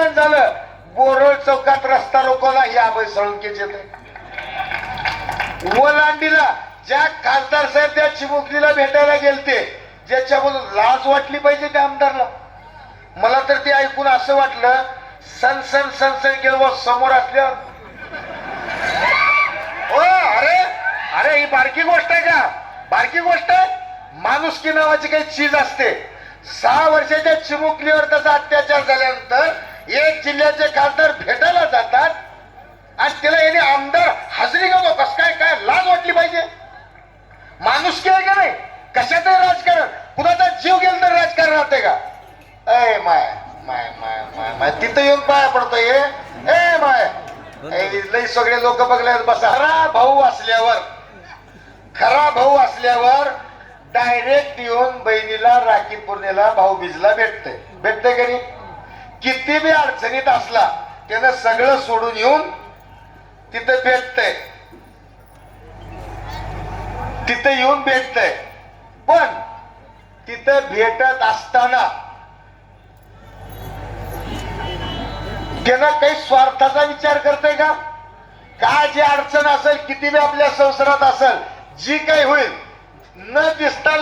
झालं बोरळ चौकात रस्ता रोखवला या अभय सळुंकेच येते ओलांडीला ज्या खासदार साहेब त्या चिमुकलीला भेटायला गेलते ज्याच्यामधून लाज वाटली पाहिजे त्या आमदारला. मला तर ते ऐकून असं वाटलं सन सन सन सन केलं समोर असल्या ओ अरे अरे ही बारकी गोष्ट आहे का? बारकी गोष्ट आहे? माणुसकी नावाची काही चीज असते. सहा वर्षाच्या चिमुकलीवर त्याचा अत्याचार झाल्यानंतर एक जिल्ह्याचे खासदार भेटायला जातात आणि तिला याने आमदार हजरी गेलो कस काय काय लाज वाटली पाहिजे? माणुसकी आहे का नाही? कशात राजकारण. कुणाचा जीव गेला तर राजकारण राहते का? ए माय माय माय माय माय तिथं येऊन पाया पडतोय ए माय. लई सगळे लोक बघल्यावर बसा. खरा भाऊ असल्यावर खरा भाऊ असल्यावर डायरेक्ट येऊन बहिणीला राखी पौर्णिमेला भाऊ बीजला भेटतय. भेटतंय का नाही? किती बी अडचणीत असला त्यानं सगळं सोडून येऊन तिथं भेटतंय. तिथं येऊन भेटतंय. पण तिथं भेटत असताना त्यानं काही स्वार्थाचा विचार करतय का? काय जी अडचण असेल किती बी आपल्या संसारात असेल जी काही होईल न दिसताना